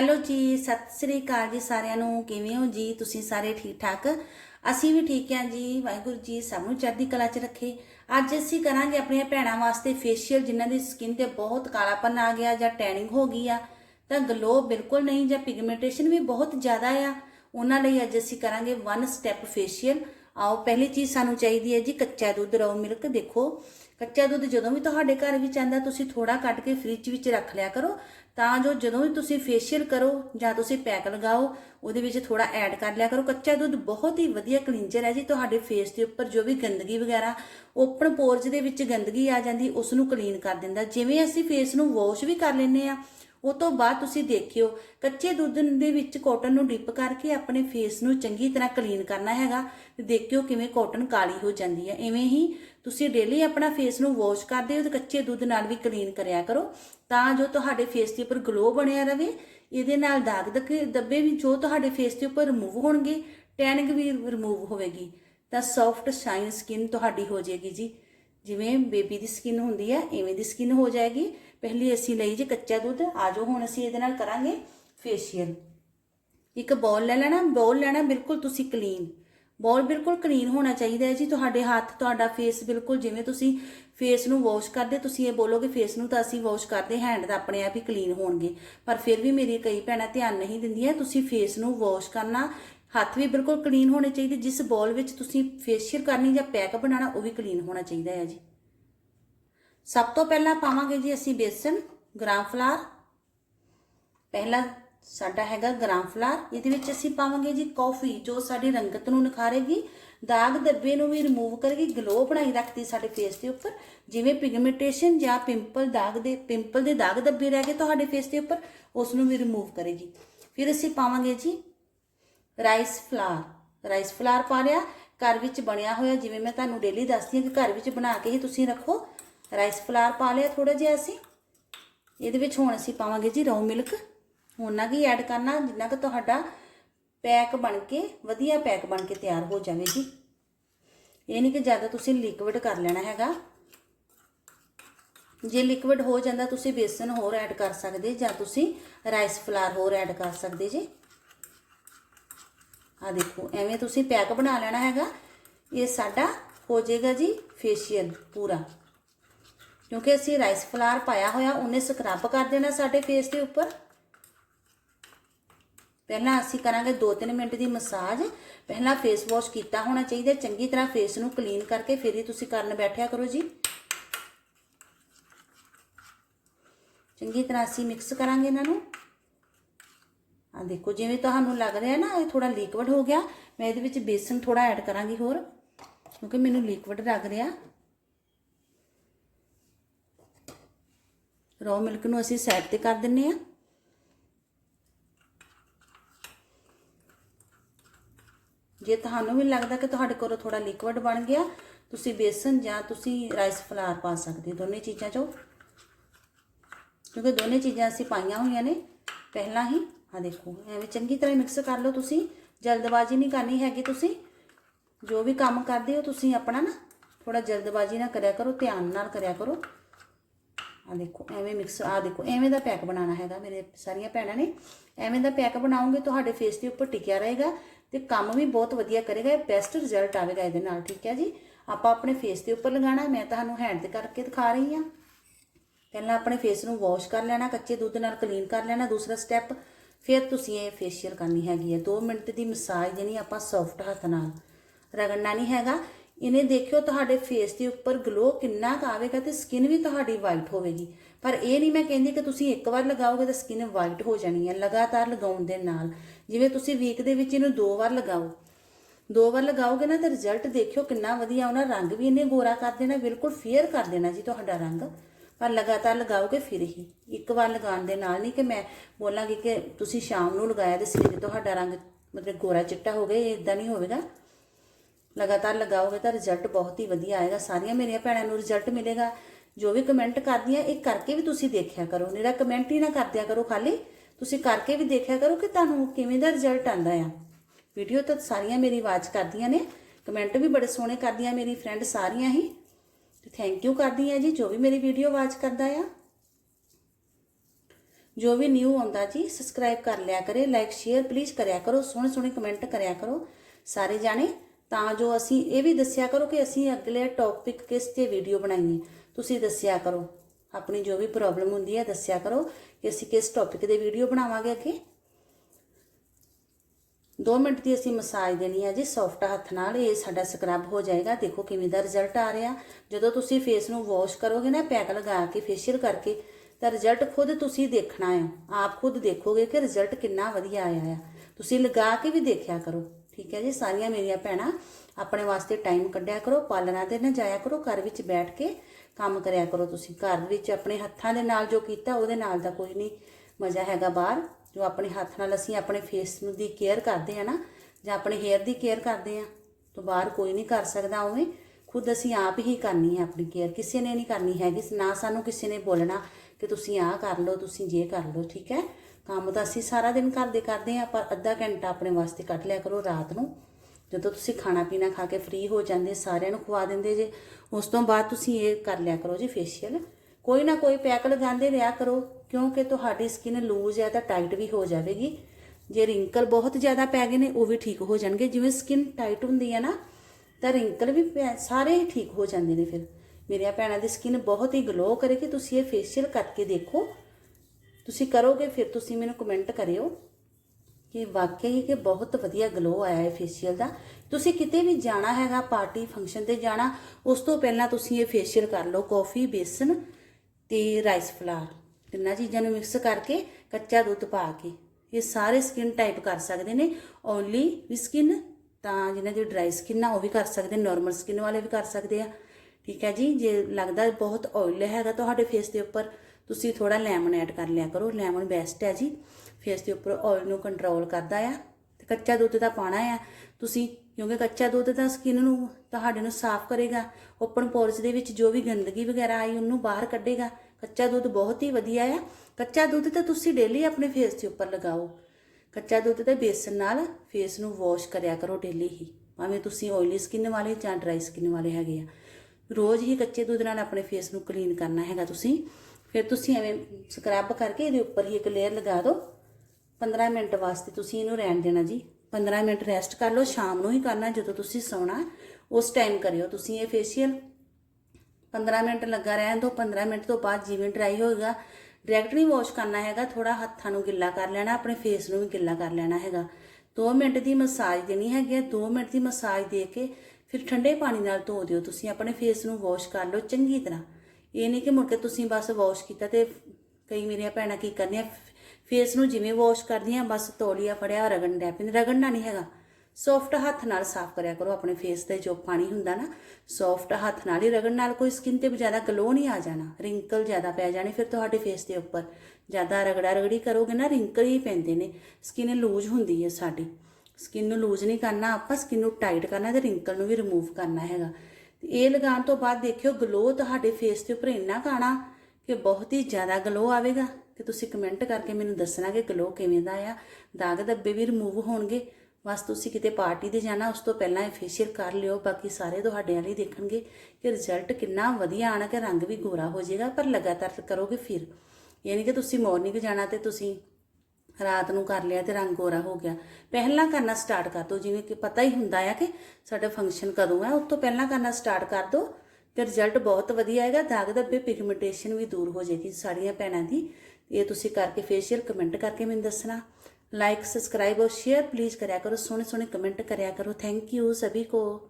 Hello ਜੀ, ਸਤਿ ਸ੍ਰੀ ਅਕਾਲ ਜੀ ਸਾਰਿਆਂ ਨੂੰ। ਕਿਵੇਂ ਹੋ ਜੀ? ਤੁਸੀਂ ਸਾਰੇ ਠੀਕ ਠਾਕ? ਅਸੀਂ ਵੀ ਠੀਕ ਹਾਂ ਜੀ। ਵਾਹਿਗੁਰੂ ਜੀ ਸਭ ਨੂੰ ਚੜ੍ਹਦੀ ਕਲਾ 'ਚ ਰੱਖੇ। ਅੱਜ ਅਸੀਂ ਕਰਾਂਗੇ ਆਪਣੀਆਂ ਭੈਣਾਂ ਵਾਸਤੇ ਫੇਸ਼ੀਅਲ ਜਿਨ੍ਹਾਂ ਦੀ ਸਕਿਨ ਤੇ ਬਹੁਤ ਕਾਲਾਪਨ ਆ ਗਿਆ ਜਾਂ ਟੈਨਿੰਗ ਹੋ ਗਈ ਆ। ਤਾਂ ਗਲੋ ਬਿਲਕੁਲ ਨਹੀਂ ਜਾਂ ਪਿਗਮੈਂਟੇਸ਼ਨ ਵੀ ਬਹੁਤ ਜ਼ਿਆਦਾ ਆ। ਉਹਨਾਂ ਲਈ ਅੱਜ ਅਸੀਂ ਕਰਾਂਗੇ ਵਨ ਸਟੈਪ ਫੇਸ਼ੀਅਲ ਆਓ, ਪਹਿਲੀ ਚੀਜ਼ ਸਾਨੂੰ ਚਾਹੀਦੀ ਹੈ ਜੀ, ਕੱਚਾ ਦੁੱਧ ਰੋ ਮਿਲਕ ਦੇਖੋ। ਕੱਚਾ ਦੁੱਧ ਜਦੋਂ ਵੀ ਤੁਹਾਡੇ ਘਰ ਵਿੱਚ ਆਂਦਾ ਤੁਸੀਂ ਥੋੜਾ ਕੱਢ ਕੇ ਫ੍ਰਿਜ ਵਿੱਚ ਰੱਖ ਲਿਆ ਕਰੋ। ਤਾਂ ਜੋ ਜਦੋਂ ਵੀ ਤੁਸੀਂ ਫੇਸ਼ੀਅਲ ਕਰੋ ਜਾਂ ਤੁਸੀਂ ਪੈਕ ਲਗਾਓ, ਉਹਦੇ ਵਿੱਚ ਥੋੜਾ ਐਡ ਕਰ ਲਿਆ ਕਰੋ। ਕੱਚਾ ਦੁੱਧ ਬਹੁਤ ਹੀ ਵਧੀਆ ਕਲੀਨਜਰ ਹੈ ਜੀ। ਤੁਹਾਡੇ ਫੇਸ ਦੇ ਉੱਪਰ ਜੋ ਵੀ ਗੰਦਗੀ ਵਗੈਰਾ ਓਪਨ ਪੋਰਜ਼ ਦੇ ਵਿੱਚ ਗੰਦਗੀ ਆ ਜਾਂਦੀ ਉਸ ਨੂੰ ਕਲੀਨ ਕਰ ਦਿੰਦਾ। ਜਿਵੇਂ ਅਸੀਂ ਫੇਸ ਨੂੰ ਵਾਸ਼ ਵੀ ਕਰ ਲੈਂਦੇ ਆ ਉਹ ਤੋਂ ਬਾਅਦ ਤੁਸੀਂ ਦੇਖਿਓ, ਕੱਚੇ ਦੁੱਧ ਦੇ ਵਿੱਚ ਕਾਟਨ ਨੂੰ ਡਿਪ ਕਰਕੇ ਆਪਣੇ ਫੇਸ ਨੂੰ ਚੰਗੀ ਤਰ੍ਹਾਂ ਕਲੀਨ ਕਰਨਾ ਹੈਗਾ ਤੇ ਦੇਖਿਓ ਕਿਵੇਂ ਕਾਟਨ ਕਾਲੀ ਹੋ ਜਾਂਦੀ ਹੈ। ਐਵੇਂ ਹੀ ਤੁਸੀਂ ਡੇਲੀ ਆਪਣਾ ਫੇਸ ਨੂੰ ਵਾਸ਼ ਕਰਦੇ ਹੋ ਤੇ ਕੱਚੇ ਦੁੱਧ ਨਾਲ ਵੀ ਕਲੀਨ ਕਰਿਆ ਕਰੋ ਤਾਂ ਜੋ ਤੁਹਾਡੇ ਫੇਸ ਦੇ ਉੱਪਰ ਗਲੋ ਬਣਿਆ ਰਹੇ ਇਹਦੇ ਨਾਲ ਦਾਗ ਦਕੇ ਦੱਬੇ ਵੀ ਜੋ ਤੁਹਾਡੇ ਫੇਸ ਦੇ ਉੱਪਰ ਰਿਮੂਵ ਹੋਣਗੇ ਟੈਨਿੰਗ ਵੀ ਰਿਮੂਵ ਹੋਵੇਗੀ। ਤਾਂ ਸੌਫਟ ਸ਼ਾਈਨ ਸਕਿਨ ਤੁਹਾਡੀ ਹੋ ਜਾਏਗੀ ਜੀ। ਜਿਵੇਂ ਬੇਬੀ ਦੀ ਸਕਿਨ ਹੁੰਦੀ ਹੈ, ਐਵੇਂ ਦੀ ਸਕਿਨ ਹੋ ਜਾਏਗੀ। ਪਹਿਲੀ ਅਸੀਂ ਲਈ ਜੀ ਕੱਚਾ ਦੁੱਧ ਆਜੋ ਹੁਣ ਅਸੀਂ ਇਹਦੇ ਨਾਲ ਕਰਾਂਗੇ ਫੇਸ਼ੀਅਲ ਇੱਕ ਬੋਲ ਲੈ ਲੈਣਾ ਬੋਲ ਲੈਣਾ ਬਿਲਕੁਲ ਤੁਸੀਂ ਕਲੀਨ ਬੋਲ ਬਿਲਕੁਲ ਕਲੀਨ ਹੋਣਾ ਚਾਹੀਦਾ ਹੈ ਜੀ। ਤੁਹਾਡੇ ਹੱਥ, ਤੁਹਾਡਾ ਫੇਸ ਬਿਲਕੁਲ ਜਿਵੇਂ ਤੁਸੀਂ ਫੇਸ ਨੂੰ ਵਾਸ਼ ਕਰਦੇ, ਤੁਸੀਂ ਇਹ ਬੋਲੋਗੇ ਫੇਸ ਨੂੰ ਤਾਂ ਅਸੀਂ ਵਾਸ਼ ਕਰਦੇ ਹੈਂਡ ਤਾਂ ਆਪਣੇ ਆਪ ਹੀ ਕਲੀਨ ਹੋਣਗੇ। ਪਰ ਫਿਰ ਵੀ ਮੇਰੀ ਕਈ ਭੈਣਾਂ ਧਿਆਨ ਨਹੀਂ ਦਿੰਦੀਆਂ, ਤੁਸੀਂ ਫੇਸ ਨੂੰ ਵਾਸ਼ ਕਰਨਾ ਹੱਥ ਵੀ ਬਿਲਕੁਲ ਕਲੀਨ ਹੋਣੇ ਚਾਹੀਦੇ, ਜਿਸ ਬੋਲ ਵਿੱਚ ਤੁਸੀਂ ਫੇਸ਼ੀਅਲ ਕਰਨੀ ਜਾਂ ਪੈਕ ਬਣਾਉਣਾ, ਉਹ ਵੀ ਕਲੀਨ ਹੋਣਾ ਚਾਹੀਦਾ ਹੈ ਜੀ। ਸਭ ਤੋਂ ਪਹਿਲਾਂ ਪਾਵਾਂਗੇ ਜੀ ਅਸੀਂ ਬੇਸਨ, ਗ੍ਰਾਮ ਫਲਾਰ। ਪਹਿਲਾ ਸਾਡਾ ਹੈਗਾ ਗ੍ਰਾਮ ਫਲਾਰ, ਇਹਦੇ ਵਿੱਚ ਅਸੀਂ ਪਾਵਾਂਗੇ ਜੀ ਕਾਫੀ, ਜੋ ਸਾਡੀ ਰੰਗਤ ਨੂੰ ਨਿਖਾਰੇਗੀ, ਦਾਗ ਧੱਬੇ ਨੂੰ ਵੀ ਰਿਮੂਵ ਕਰੇਗੀ ਗਲੋ ਬਣਾਈ ਰੱਖਦੀ ਸਾਡੇ ਫੇਸ ਦੇ ਉੱਪਰ। ਜਿਵੇਂ ਪਿਗਮੈਂਟੇਸ਼ਨ ਜਾਂ ਪਿੰਪਲ ਦਾਗ ਦੇ ਪਿੰਪਲ ਦੇ ਦਾਗ ਧੱਬੇ ਰਹਿ ਗਏ ਤੁਹਾਡੇ ਫੇਸ ਦੇ ਉੱਪਰ, ਉਸ ਨੂੰ ਵੀ ਰਿਮੂਵ ਕਰੇਗੀ। ਫਿਰ ਅਸੀਂ ਪਾਵਾਂਗੇ ਜੀ ਰਾਈਸ ਫਲਾਰ। ਰਾਈਸ ਫਲਾਰ ਪਾ ਲਿਆ, ਘਰ ਵਿੱਚ ਬਣਿਆ ਹੋਇਆ, ਜਿਵੇਂ ਮੈਂ ਤੁਹਾਨੂੰ ਡੇਲੀ ਦੱਸਦੀ ਹਾਂ ਕਿ ਘਰ ਵਿੱਚ ਬਣਾ ਕੇ ਹੀ ਤੁਸੀਂ ਰੱਖੋ। ਰਾਈਸ ਫਲਾਰ ਪਾ ਲਿਆ ਥੋੜਾ ਜਿਹਾ ਅਸੀਂ। ਇਹਦੇ ਵਿੱਚ ਹੁਣ ਅਸੀਂ ਪਾਵਾਂਗੇ ਜੀ ਰੋ ਮਿਲਕ। ਉਹਨਾਂ ਕੀ ਐਡ ਕਰਨਾ, ਜਿੰਨਾ ਕਿ ਤੁਹਾਡਾ ਪੈਕ ਬਣ ਕੇ, ਵਧੀਆ ਪੈਕ ਬਣ ਕੇ ਤਿਆਰ ਹੋ ਜਾਵੇ ਜੀ। ਇਹ ਨਹੀਂ ਕਿ ਜ਼ਿਆਦਾ ਤੁਸੀਂ ਲਿਕਵਿਡ ਕਰ ਲੈਣਾ ਹੈਗਾ। ਜੇ ਲਿਕਵਿਡ ਹੋ ਜਾਂਦਾ, ਤੁਸੀਂ ਬੇਸਨ ਹੋਰ ਐਡ ਕਰ ਸਕਦੇ ਜਾਂ ਤੁਸੀਂ ਰਾਈਸ ਫਲਾਰ ਹੋਰ ਐਡ ਕਰ ਸਕਦੇ ਜੀ। ਆ ਦੇਖੋ, ਐਵੇਂ ਤੁਸੀਂ ਪੈਕ ਬਣਾ ਲੈਣਾ ਹੈਗਾ। ਇਹ ਸਾਡਾ ਹੋ ਜਾਏਗਾ ਜੀ ਫੇਸ਼ੀਅਲ ਪੂਰਾ। ਕਿਉਂਕਿ ਅਸੀਂ ਰਾਈਸ ਫਲਾਰ ਪਾਇਆ ਹੋਇਆ, ਉਹਨੇ ਸਕਰਬ ਕਰ ਦੇਣਾ ਸਾਡੇ ਫੇਸ ਦੇ ਉੱਪਰ। ਪਹਿਲਾਂ ਅਸੀਂ ਕਰਾਂਗੇ 2-3 ਮਿੰਟ ਦੀ ਮਸਾਜ ਪਹਿਲਾਂ ਫੇਸ ਵਾਸ਼ ਕੀਤਾ ਹੋਣਾ ਚਾਹੀਦਾ, ਚੰਗੀ ਤਰ੍ਹਾਂ ਫੇਸ ਨੂੰ ਕਲੀਨ ਕਰਕੇ ਫਿਰ ਹੀ ਤੁਸੀਂ ਕਰਨ ਬੈਠਿਆ ਕਰੋ ਜੀ। ਚੰਗੀ ਤਰ੍ਹਾਂ ਅਸੀਂ ਮਿਕਸ ਕਰਾਂਗੇ ਇਹਨਾਂ ਨੂੰ। ਆ ਦੇਖੋ, ਜਿਵੇਂ ਤੁਹਾਨੂੰ ਲੱਗ ਰਿਹਾ ਨਾ, ਇਹ ਥੋੜਾ ਲਿਕਵਿਡ ਹੋ ਗਿਆ। ਮੈਂ ਇਹਦੇ ਵਿੱਚ ਬੇਸਨ ਥੋੜਾ ਐਡ ਕਰਾਂਗੀ ਹੋਰ, ਕਿਉਂਕਿ ਮੈਨੂੰ ਲਿਕਵਿਡ ਲੱਗ ਰਿਹਾ। ਰੋ ਮਿਲਕ ਨੂੰ ਅਸੀਂ ਸਾਈਡ ਤੇ ਕਰ ਦਿੰਨੇ ਆ। ਜੇ ਤੁਹਾਨੂੰ ਵੀ ਲੱਗਦਾ ਕਿ ਤੁਹਾਡੇ ਕੋਲ ਥੋੜਾ ਲਿਕਵਿਡ ਬਣ ਗਿਆ, ਤੁਸੀਂ ਬੇਸਨ ਜਾਂ ਤੁਸੀਂ ਰਾਈਸ ਫਲਾਰ ਪਾ ਸਕਦੇ ਹੋ ਦੋਨੇ ਚੀਜ਼ਾਂ ਚੋਂ। ਕਿਉਂਕਿ ਦੋਨੇ ਚੀਜ਼ਾਂ ਅਸੀਂ ਪਾਈਆਂ ਹੋਈਆਂ ਨੇ, ਪਹਿਲਾਂ ਹੀ। ਆ ਦੇਖੋ, ਐਵੇਂ ਚੰਗੀ ਤਰ੍ਹਾਂ ਮਿਕਸ ਕਰ ਲਓ ਤੁਸੀਂ। ਜਲਦਬਾਜ਼ੀ ਨਹੀਂ ਕਰਨੀ ਹੈਗੀ ਤੁਸੀਂ। ਜੋ ਵੀ ਕੰਮ ਕਰਦੇ ਹੋ ਤੁਸੀਂ ਆਪਣਾ ਨਾ ਥੋੜਾ ਜਲਦਬਾਜ਼ੀ ਨਾ ਕਰਿਆ ਕਰੋ, ਧਿਆਨ ਨਾਲ ਕਰਿਆ ਕਰੋ। ਆ ਦੇਖੋ, ਐਵੇਂ ਮਿਕਸ ਆ ਦੇਖੋ, ਐਵੇਂ ਦਾ ਪੈਕ ਬਣਾਉਣਾ ਹੈਗਾ ਮੇਰੇ ਸਾਰੀਆਂ ਭੈਣਾਂ ਨੇ। ਐਵੇਂ ਦਾ ਪੈਕ ਬਣਾਉਂਗੇ ਤੁਹਾਡੇ ਫੇਸ ਦੇ ਉੱਪਰ ਟਿਕਿਆ ਰਹੇਗਾ ਤੇ ਕੰਮ ਵੀ ਬਹੁਤ ਵਧੀਆ ਕਰੇਗਾ, ਇਹ ਬੈਸਟ ਰਿਜ਼ਲਟ ਆਵੇਗਾ ਇਹਦੇ ਨਾਲ, ਠੀਕ ਹੈ ਜੀ? ਆਪਾਂ ਆਪਣੇ ਫੇਸ ਦੇ ਉੱਪਰ ਲਗਾਉਣਾ, ਮੈਂ ਤੁਹਾਨੂੰ ਹੈਂਡ ਤੇ ਕਰਕੇ ਦਿਖਾ ਰਹੀ ਹਾਂ। ਪਹਿਲਾਂ ਆਪਣੇ ਫੇਸ ਨੂੰ ਵਾਸ਼ ਕਰ ਲੈਣਾ, ਕੱਚੇ ਦੁੱਧ ਨਾਲ ਕਲੀਨ ਕਰ ਲੈਣਾ, ਦੂਸਰਾ ਸਟੈਪ ਫਿਰ ਤੁਸੀਂ ਇਹ ਫੇਸ਼ੀਅਲ ਕਰਨੀ ਹੈਗੀ ਹੈ। 2 ਮਿੰਟ ਦੀ ਮਸਾਜ ਦੇਣੀ ਆਪਾਂ ਸੌਫਟ ਹੱਥ ਨਾਲ। ਰਗੜਨਾ ਨਹੀਂ ਹੈਗਾ। ਇਹਨੇ ਦੇਖਿਓ ਤੁਹਾਡੇ ਫੇਸ ਦੇ ਉੱਪਰ ਗਲੋ ਕਿੰਨਾ ਕੁ ਆਵੇਗਾ ਤੇ ਸਕਿਨ ਵੀ ਤੁਹਾਡੀ ਵਾਈਟ ਹੋਵੇਗੀ। ਪਰ ਇਹ ਨਹੀਂ ਮੈਂ ਕਹਿੰਦੀ ਕਿ ਤੁਸੀਂ ਇੱਕ ਵਾਰ ਲਗਾਓਗੇ ਤਾਂ ਸਕਿਨ ਵਾਈਟ ਹੋ ਜਾਣੀ ਹੈ, ਲਗਾਤਾਰ ਲਗਾਉਣ ਦੇ ਨਾਲ। ਜਿਵੇਂ ਤੁਸੀਂ ਵੀਕ ਦੇ ਵਿੱਚ ਇਹਨੂੰ ਦੋ ਵਾਰ ਲਗਾਓ। ਦੋ ਵਾਰ ਲਗਾਓਗੇ ਨਾ ਤਾਂ ਰਿਜ਼ਲਟ ਦੇਖਿਓ ਕਿੰਨਾ ਵਧੀਆ ਆਉਣਾ ਰੰਗ ਵੀ ਇਹਨੇ ਗੋਰਾ ਕਰ ਦੇਣਾ, ਬਿਲਕੁਲ ਫੇਅਰ ਕਰ ਦੇਣਾ ਜੀ ਤੁਹਾਡਾ ਰੰਗ। ਪਰ ਲਗਾਤਾਰ ਲਗਾਓਗੇ ਫਿਰ ਹੀ। ਇੱਕ ਵਾਰ ਲਗਾਉਣ ਦੇ ਨਾਲ ਨਹੀਂ ਕਿ ਮੈਂ ਬੋਲਾਂਗੀ ਕਿ ਤੁਸੀਂ ਸ਼ਾਮ ਨੂੰ ਲਗਾਇਆ ਤੇ ਸਵੇਰੇ ਤੁਹਾਡਾ ਰੰਗ ਮਤਲਬ ਗੋਰਾ ਚਿੱਟਾ ਹੋ ਗਿਆ, ਇਹ ਇਦਾਂ ਨਹੀਂ ਹੋਵੇਗਾ। ਲਗਾਤਾਰ ਲਗਾਓਗੇ ਤਾਂ ਰਿਜ਼ਲਟ ਬਹੁਤ ਹੀ ਵਧੀਆ ਆਏਗਾ। ਸਾਰੀਆਂ ਮੇਰੀਆਂ ਭੈਣਾਂ ਨੂੰ ਰਿਜ਼ਲਟ ਮਿਲੇਗਾ। ਜੋ ਵੀ ਕਮੈਂਟ ਕਰਦੀਆਂ, ਇਹ ਕਰਕੇ ਵੀ ਤੁਸੀਂ ਦੇਖਿਆ ਕਰੋ। ਨਿਹਰਾ ਕਮੈਂਟ ਹੀ ਨਾ ਕਰਦਿਆ ਕਰੋ ਖਾਲੀ। ਤੁਸੀਂ ਕਰਕੇ ਵੀ ਦੇਖਿਆ ਕਰੋ ਕਿ ਤੁਹਾਨੂੰ ਕਿਵੇਂ ਦਾ ਰਿਜ਼ਲਟ ਆਂਦਾ ਆ। ਵੀਡੀਓ ਤਾਂ ਸਾਰੀਆਂ ਮੇਰੀ ਆਵਾਜ਼ ਕਰਦੀਆਂ ਨੇ। ਕਮੈਂਟ ਵੀ ਬੜੇ ਸੋਹਣੇ ਕਰਦੀਆਂ ਮੇਰੀ ਫਰੈਂਡ ਸਾਰੀਆਂ ਹੀ। ਥੈਂਕ ਯੂ ਕਰਦੀ ਆ ਜੀ, ਜੋ ਵੀ ਮੇਰੀ ਵੀਡੀਓ ਵਾਚ ਕਰਦਾ ਆ। ਜੋ ਵੀ ਨਿਊ ਆਉਂਦਾ ਜੀ ਸਬਸਕ੍ਰਾਈਬ ਕਰ ਲਿਆ ਕਰੇ ਲਾਈਕ ਸ਼ੇਅਰ ਪਲੀਜ਼ ਕਰਿਆ ਕਰੋ, ਸੋਹਣੇ ਸੋਹਣੇ ਕਮੈਂਟ ਕਰਿਆ ਕਰੋ ਸਾਰੇ ਜਾਣੇ। ਤਾਂ ਜੋ ਅਸੀਂ ਇਹ ਵੀ ਦੱਸਿਆ ਕਰੋ ਕਿ ਅਸੀਂ ਅਗਲੇ ਟੌਪਿਕ ਕਿਸ ਤੇ ਵੀਡੀਓ ਬਣਾਈਏ। ਤੁਸੀਂ ਦੱਸਿਆ ਕਰੋ। ਆਪਣੀ ਜੋ ਵੀ ਪ੍ਰੋਬਲਮ ਹੁੰਦੀ ਹੈ, ਦੱਸਿਆ ਕਰੋ ਕਿ ਅਸੀਂ ਕਿਸ ਟੌਪਿਕ ਦੇ ਵੀਡੀਓ ਬਣਾਵਾਂਗੇ ਅੱਗੇ। 2 ਮਿੰਟ ਦੀ ਅਸੀਂ ਮਸਾਜ ਦੇਣੀ ਹੈ ਜੀ ਸੌਫਟ ਹੱਥ ਨਾਲ, ਇਹ ਸਾਡਾ ਸਕਰਬ ਹੋ ਜਾਏਗਾ। ਦੇਖੋ ਕਿਵੇਂ ਦਾ ਰਿਜ਼ਲਟ ਆ ਰਿਹਾ। ਜਦੋਂ ਤੁਸੀਂ ਫੇਸ ਨੂੰ ਵਾਸ਼ ਕਰੋਗੇ ਨਾ ਪੈਕ ਲਗਾ ਕੇ ਫੇਸ਼ੀਅਲ ਕਰਕੇ, ਤਾਂ ਰਿਜ਼ਲਟ ਖੁਦ ਤੁਸੀਂ ਦੇਖਣਾ ਹੈ ਆਪ ਖੁਦ ਦੇਖੋਗੇ ਕਿ ਰਿਜ਼ਲਟ ਕਿੰਨਾ ਵਧੀਆ ਆਇਆ ਹੈ ਤੁਸੀਂ ਲਗਾ ਕੇ ਵੀ ਦੇਖਿਆ ਕਰੋ। ਠੀਕ ਹੈ ਜੀ? ਸਾਰੀਆਂ ਮੇਰੀਆਂ ਭੈਣਾਂ ਆਪਣੇ ਵਾਸਤੇ ਟਾਈਮ ਕੱਢਿਆ ਕਰੋ, ਪਾਲਣਾ ਤੇ ਨਾ ਜਾਇਆ ਕਰੋ, ਘਰ ਵਿੱਚ ਬੈਠ ਕੇ ਕੰਮ ਕਰਿਆ ਕਰੋ ਤੁਸੀਂ। ਘਰ ਵਿੱਚ ਆਪਣੇ ਹੱਥਾਂ ਦੇ ਨਾਲ ਜੋ ਕੀਤਾ, ਉਹਦੇ ਨਾਲ ਦਾ ਕੋਈ ਨਹੀਂ, ਮਜ਼ਾ ਹੈਗਾ ਬਾਹਰ। ਜੋ ਆਪਣੇ ਹੱਥ ਨਾਲ ਅਸੀਂ ਆਪਣੇ ਫੇਸ ਨੂੰ ਦੀ ਕੇਅਰ ਕਰਦੇ ਆ ਨਾ, ਜਾਂ ਆਪਣੇ ਹੇਅਰ ਦੀ ਕੇਅਰ ਕਰਦੇ ਆ ਤੋਂ ਬਾਹਰ ਕੋਈ ਨਹੀਂ ਕਰ ਸਕਦਾ ਉਵੇਂ। ਖੁਦ ਅਸੀਂ ਆਪ ਹੀ ਕਰਨੀ ਹੈ ਆਪਣੀ ਕੇਅਰ ਕਿਸੇ ਨੇ ਨਹੀਂ ਕਰਨੀ ਹੈਗੀ, ਨਾ ਸਾਨੂੰ ਕਿਸੇ ਨੇ ਬੋਲਣਾ ਕਿ ਤੁਸੀਂ ਆਹ ਕਰ ਲਓ, ਤੁਸੀਂ ਜੇ ਕਰ ਲਓ, ਠੀਕ ਹੈ? ਕੰਮ ਤਾਂ ਅਸੀਂ ਸਾਰਾ ਦਿਨ ਘਰ ਦੇ ਕਰਦੇ ਆ ਪਰ ਅੱਧਾ ਘੰਟਾ ਆਪਣੇ ਵਾਸਤੇ ਕੱਢ ਲਿਆ ਕਰੋ ਰਾਤ ਨੂੰ। ਜਦੋਂ ਤੁਸੀਂ ਖਾਣਾ ਪੀਣਾ ਖਾ ਕੇ ਫ੍ਰੀ ਹੋ ਜਾਂਦੇ, ਸਾਰਿਆਂ ਨੂੰ ਖਵਾ ਦਿੰਦੇ ਜੇ, ਉਸ ਤੋਂ ਬਾਅਦ ਤੁਸੀਂ ਇਹ ਕਰ ਲਿਆ ਕਰੋ ਜੀ ਫੇਸ਼ੀਅਲ ਕੋਈ ਨਾ ਕੋਈ ਪੈਕ ਲਗਾਉਂਦੇ ਰਿਹਾ ਕਰੋ, ਕਿਉਂਕਿ ਤੁਹਾਡੀ ਸਕਿਨ ਲੂਜ਼ ਹੈ ਤਾਂ ਟਾਈਟ ਵੀ ਹੋ ਜਾਵੇਗੀ। ਜੇ ਰਿੰਕਲ ਬਹੁਤ ਜ਼ਿਆਦਾ ਪੈ ਗਏ ਨੇ, ਉਹ ਵੀ ਠੀਕ ਹੋ ਜਾਣਗੇ। ਜਿਵੇਂ ਸਕਿਨ ਟਾਈਟ ਹੁੰਦੀ ਹੈ ਨਾ, ਤਾਂ ਰਿੰਕਲ ਵੀ ਪੈ- ਸਾਰੇ ਹੀ ਠੀਕ ਹੋ ਜਾਂਦੇ ਨੇ ਫਿਰ। ਮੇਰੀਆਂ ਭੈਣਾਂ ਦੀ ਸਕਿਨ ਬਹੁਤ ਹੀ ਗਲੋ ਕਰੇਗੀ। ਤੁਸੀਂ ਇਹ ਫੇਸ਼ੀਅਲ ਕਰਕੇ ਦੇਖੋ। ਤੁਸੀਂ ਕਰੋਗੇ, ਫਿਰ ਤੁਸੀਂ ਮੈਨੂੰ ਕਮੈਂਟ ਕਰਿਓ ਕਿ ਵਾਕਈ ਕਿ ਬਹੁਤ ਵਧੀਆ ਗਲੋ ਆਇਆ ਹੈ ਫੇਸ਼ੀਅਲ ਦਾ। ਤੁਸੀਂ ਕਿਤੇ ਵੀ ਜਾਣਾ ਹੈਗਾ ਪਾਰਟੀ ਫੰਕਸ਼ਨ ਤੇ ਜਾਣਾ, ਉਸ ਤੋਂ ਪਹਿਲਾਂ ਤੁਸੀਂ ਇਹ ਫੇਸ਼ੀਅਲ ਕਰ ਲਓ। ਕਾਫੀ ਬੇਸਨ ਤੇ ਰਾਈਸ ਫਲਾਰ ਤਿੰਨਾਂ ਚੀਜ਼ਾਂ ਨੂੰ ਮਿਕਸ ਕਰਕੇ ਕੱਚਾ ਦੁੱਧ ਪਾ ਕੇ ਇਹ ਸਾਰੇ ਸਕਿਨ ਟਾਈਪ ਕਰ ਸਕਦੇ ਨੇ। ਓਨਲੀ ਵੀ ਸਕਿਨ ਤਾਂ ਜਿਨ੍ਹਾਂ ਦੀ ਡਰਾਈ ਸਕਿਨ ਆ, ਉਹ ਵੀ ਕਰ ਸਕਦੇ ਨੇ ਨਾਰਮਲ ਸਕਿਨ ਵਾਲੇ ਵੀ ਕਰ ਸਕਦੇ ਆ। ਠੀਕ ਹੈ ਜੀ? ਜੇ ਲੱਗਦਾ ਬਹੁਤ ਆਇਲ ਹੈਗਾ ਤੁਹਾਡੇ ਫੇਸ ਦੇ ਉੱਪਰ, ਤੁਸੀਂ ਥੋੜਾ ਲੈਮਨ ਐਡ ਕਰ ਲਿਆ ਕਰੋ। ਲੈਮਨ ਬੈਸਟ ਹੈ ਜੀ। ਫੇਸ ਦੇ ਉੱਪਰ ਆਇਲ ਨੂੰ ਕੰਟਰੋਲ ਕਰਦਾ ਆ ਤੇ ਕੱਚਾ ਦੁੱਧ ਦਾ ਪਾਣਾ ਆ। ਤੁਸੀਂ ਕਿਉਂਕਿ ਕੱਚਾ ਦੁੱਧ ਤਾਂ ਸਕਿਨ ਨੂੰ ਤੁਹਾਡੇ ਨੂੰ ਸਾਫ਼ ਕਰੇਗਾ ਓਪਨ ਪੋਰਸ ਦੇ ਵਿੱਚ ਜੋ ਵੀ ਗੰਦਗੀ ਵਗੈਰਾ ਆਈ ਉਹਨੂੰ ਬਾਹਰ ਕੱਢੇਗਾ। ਕੱਚਾ ਦੁੱਧ ਬਹੁਤ ਹੀ ਵਧੀਆ ਆ। ਕੱਚਾ ਦੁੱਧ ਤਾਂ ਤੁਸੀਂ ਡੇਲੀ ਆਪਣੇ ਫੇਸ ਦੇ ਉੱਪਰ ਲਗਾਓ। ਕੱਚਾ ਦੁੱਧ ਤੇ ਬੇਸਨ ਨਾਲ ਫੇਸ ਨੂੰ ਵਾਸ਼ ਕਰਿਆ ਕਰੋ ਡੇਲੀ ਹੀ। ਭਾਵੇਂ ਤੁਸੀਂ ਆਇਲੀ ਸਕਿਨ ਵਾਲੇ ਜਾਂ ਡਰਾਈ ਸਕਿਨ ਵਾਲੇ ਹੈਗੇ ਆ। ਰੋਜ਼ ਹੀ ਕੱਚੇ ਦੁੱਧ ਨਾਲ ਆਪਣੇ ਫੇਸ ਨੂੰ ਕਲੀਨ ਕਰਨਾ ਹੈਗਾ ਤੁਸੀਂ। ਫਿਰ ਤੁਸੀਂ ਐਵੇਂ ਸਕਰਬ ਕਰਕੇ ਇਹਦੇ ਉੱਪਰ ਹੀ ਇੱਕ ਲੇਅਰ ਲਗਾ ਦਿਓ। 15 ਮਿੰਟ ਵਾਸਤੇ ਤੁਸੀਂ ਇਹਨੂੰ ਰਹਿਣ ਦੇਣਾ ਜੀ। 15 ਮਿੰਟ ਰੈਸਟ ਕਰ ਲਓ, ਸ਼ਾਮ ਨੂੰ ਹੀ ਕਰਨਾ ਜਦੋਂ ਤੁਸੀਂ ਸੌਣਾ, ਉਸ ਟਾਈਮ ਕਰਿਓ ਤੁਸੀਂ ਇਹ ਫੇਸ਼ੀਅਲ 15 ਮਿੰਟ ਲੱਗਾ ਰਹਿਣ ਤੋਂ 15 ਮਿੰਟ ਤੋਂ ਬਾਅਦ ਜਿਵੇਂ ਡਰਾਈ ਹੋਏਗਾ ਡਾਇਰੈਕਟ ਨਹੀਂ ਵਾਸ਼ ਕਰਨਾ ਹੈਗਾ ਥੋੜਾ ਹੱਥਾਂ ਨੂੰ ਗਿੱਲਾ ਕਰ ਲੈਣਾ, ਆਪਣੇ ਫੇਸ ਨੂੰ ਵੀ ਗਿੱਲਾ ਕਰ ਲੈਣਾ ਹੈਗਾ। 2 ਮਿੰਟ ਦੀ ਮਸਾਜ ਦੇਣੀ ਹੈਗੀ ਹੈ 2 ਮਿੰਟ ਦੀ ਮਸਾਜ ਦੇ ਕੇ ਫਿਰ ਠੰਡੇ ਪਾਣੀ ਨਾਲ ਧੋ ਦਿਓ, ਤੁਸੀਂ ਆਪਣੇ ਫੇਸ ਨੂੰ ਵਾਸ਼ ਕਰ ਲਓ ਚੰਗੀ ਤਰ੍ਹਾਂ। ਇਹ ਨਹੀਂ ਕਿ ਮੁੜ ਕੇ ਤੁਸੀਂ ਬਸ ਵਾਸ਼ ਕੀਤਾ ਤੇ ਕਈ ਮੇਰੀਆਂ ਭੈਣਾਂ ਕੀ ਕਰਨੀਆਂ ਫੇਸ ਨੂੰ ਜਿਵੇਂ ਵਾਸ਼ ਕਰਦੀਆਂ ਬਸ ਤੌਲੀਆ ਫੜਿਆ ਰਗੜਨ ਡੈ ਪੈਂਦੇ ਰਗੜਨਾ ਨਹੀਂ ਹੈਗਾ। ਸੌਫਟ ਹੱਥ ਨਾਲ ਸਾਫ਼ ਕਰਿਆ ਕਰੋ, ਆਪਣੇ ਫੇਸ ਤੇ ਜੋ ਪਾਣੀ ਹੁੰਦਾ ਨਾ ਸੌਫਟ ਹੱਥ ਨਾਲ ਹੀ ਰਗੜਨ ਨਾਲ ਕੋਈ ਸਕਿਨ ਤੇ ਜ਼ਿਆਦਾ ਗਲੋ ਨਹੀਂ ਆ ਜਾਣਾ। ਰਿੰਕਲ ਜ਼ਿਆਦਾ ਪੈ ਜਾਣੇ ਫਿਰ ਤੁਹਾਡੇ ਫੇਸ ਦੇ ਉੱਪਰ। ਜ਼ਿਆਦਾ ਰਗੜਾ ਰਗੜੀ ਕਰੋਗੇ ਨਾ ਰਿੰਕਲ ਹੀ ਪੈਂਦੇ ਨੇ। ਸਕਿਨ ਲੂਜ਼ ਹੁੰਦੀ ਹੈ ਸਾਡੀ। ਸਕਿਨ ਨੂੰ ਲੂਜ਼ ਨਹੀਂ ਕਰਨਾ ਆਪਾਂ ਸਕਿਨ ਨੂੰ ਟਾਈਟ ਕਰਨਾ ਤੇ ਰਿੰਕਲ ਨੂੰ ਵੀ ਰਿਮੂਵ ਕਰਨਾ ਹੈਗਾ। ਤੇ ਇਹ ਲਗਾਉਣ ਤੋਂ ਬਾਅਦ ਦੇਖਿਓ ਗਲੋ ਤੁਹਾਡੇ ਫੇਸ ਦੇ ਉੱਪਰ ਇੰਨਾ ਕਾਣਾ ਕਿ ਬਹੁਤ ਹੀ ਜ਼ਿਆਦਾ ਗਲੋ ਆਵੇਗਾ। ਕਿ ਤੁਸੀਂ ਕਮੈਂਟ ਕਰਕੇ ਮੈਨੂੰ ਦੱਸਣਾ ਕਿ ਗਲੋ ਕਿਵੇਂ ਦਾ ਆ। ਦਾਗ ਧੱਬੇ ਵੀ ਰਿਮੂਵ ਹੋਣਗੇ। ਬਸ ਤੁਸੀਂ ਕਿਤੇ ਪਾਰਟੀ ਦੇ ਜਾਣਾ, ਉਸ ਤੋਂ ਪਹਿਲਾਂ ਇਹ ਫੇਸ਼ੀਅਲ ਕਰ ਲਿਓ। ਬਾਕੀ ਸਾਰੇ ਤੁਹਾਡੇ ਵਾਲੇ ਦੇਖਣਗੇ ਕਿ ਰਿਜ਼ਲਟ ਕਿੰਨਾ ਵਧੀਆ ਆਣਾ ਕਿ ਰੰਗ ਵੀ ਗੋਰਾ ਹੋ ਜਾਏਗਾ। ਪਰ ਲਗਾਤਾਰ ਕਰੋਗੇ ਫਿਰ। ਇਹ ਨਹੀਂ ਕਿ ਤੁਸੀਂ ਮਾਰਨਿੰਗ ਜਾਣਾ ਤੇ ਤੁਸੀਂ ਰਾਤ ਨੂੰ ਕਰ ਲਿਆ ਤੇ ਰੰਗ ਗੋਰਾ ਹੋ ਗਿਆ। ਪਹਿਲਾਂ ਕਰਨਾ ਸਟਾਰਟ ਕਰ ਦਿਓ। ਜਿਵੇਂ ਕਿ ਪਤਾ ਹੀ ਹੁੰਦਾ ਆ ਕਿ ਸਾਡਾ ਫੰਕਸ਼ਨ ਕਦੋਂ ਹੈ ਉਸ ਤੋਂ ਪਹਿਲਾਂ ਕਰਨਾ ਸਟਾਰਟ ਕਰ ਦਿਓ। ਤੇ ਰਿਜ਼ਲਟ ਬਹੁਤ ਵਧੀਆ ਆਏਗਾ। ਦਾਗ ਧੱਬੇ ਪਿਗਮੈਂਟੇਸ਼ਨ ਵੀ ਦੂਰ ਹੋ ਜਾਏਗੀ ਸਾਰੀਆਂ ਭੈਣਾਂ ਦੀ। ਇਹ ਤੁਸੀਂ ਕਰਕੇ ਫੇਸ਼ੀਅਲ ਕਮੈਂਟ ਕਰਕੇ ਮੈਨੂੰ ਦੱਸਣਾ। ਲਾਈਕ ਸਬਸਕ੍ਰਾਈਬ ਔਰ ਸ਼ੇਅਰ ਪਲੀਜ਼ ਕਰਿਆ ਕਰੋ ਸੋਹਣੇ ਸੋਹਣੇ ਕਮੈਂਟ ਕਰਿਆ ਕਰੋ। ਥੈਂਕ ਯੂ ਸਭੀ ਕੋ।